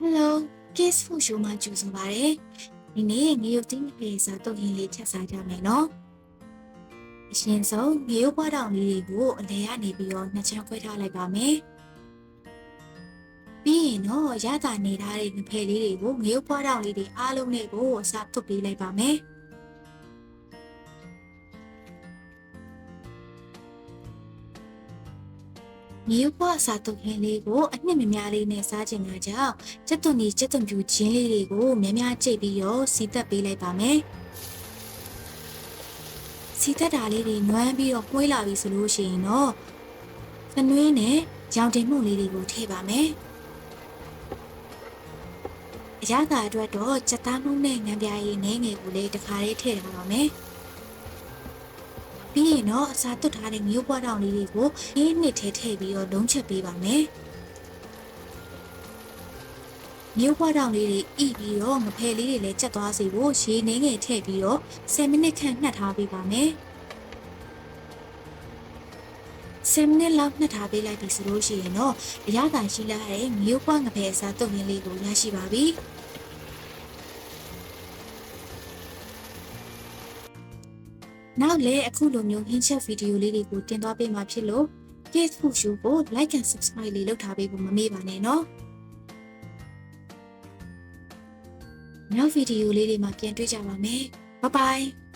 Hello, Kiss Food Show မှာကြိုဆိုပါရစေ။ဒီနေ့ငရုတ်တင်းဖေးစားတုတ်ရင်လေးချက်စားကြမယ်နော်။အရှင်ဆုံးငရုတ်ပွားတောင်လေးတွေကိုအလဲရနေပြီးတော့နှစ်ချမ်းခွဲထားလိုက်ပါမယ်။ပြီးရင်တော့ရတာနေထားတဲ့ငဖယ်လေးတွေကိုငရုတ်ပွားတောင်လေးတွေအားလုံးနဲ့ကိုအစားသွတ်ပေးလိုက်ပါမယ်။ မြေပွားစားတုတ်ခင်းလေးကိုအနှစ်မများလေးနဲ့စားချင်တာကြောင့်စက်သွန်ဒီစက်သွန်ပြူချင်းလေးတွေကိုများများကြိတ်ပြီးတော့စီတက်ပေးလိုက်ပါမယ်။စီတက်တာလေးတွေနွမ်းပြီးတော့ပွေးလာပြီဆိုလို့ရှိရင်တော့ကနွေးနဲ့ရောင်တင်မှုလေးတွေကိုထည့်ပါမယ်။အရသာအတွက်တော့စက်သားမှုနဲ့ငံပြားရည်နည်းငယ်ကိုလေးတစ်ခါလေးထည့်ထားပါမယ်။ ပြီးရင်တော့အစားသွတ်ထားတဲ့မျိုးပွားတောင်လေးတွေကိုရင်းနှစ်ထဲထည့်ပြီးတော့လုံးချက်ပေးပါမယ်။မျိုးပွားတောင်လေးတွေဣပြီးတော့ငဖယ်လေးတွေလည်းချက်သွားစေဖို့ရေနှင်းငယ်ထည့်ပြီးတော့10မိနစ်ခန့်နှက်ထားပေးပါမယ်။10မိနစ်လောက်နှက်ထားပေးလိုက်ပြီဆိုလို့ရှိရင်တော့အရသာရှိလာတဲ့မျိုးပွားငဖယ်အစားတုပ်ရင်းလေးကိုရရှိပါပြီ။ နောက်လည်းအခုလိုမျိုးဟင်းချက်ဗီဒီယိုလေးတွေကိုတင်သွားပေးမှာဖြစ်လို့ Case Food Show ကို Like and Subscribe လေးလုပ်ထားပေးဖို့မမေ့ပါနဲ့နော်နောက်ဗီဒီယိုလေးတွေမှာပြန်တွေ့ကြပါမယ် Bye bye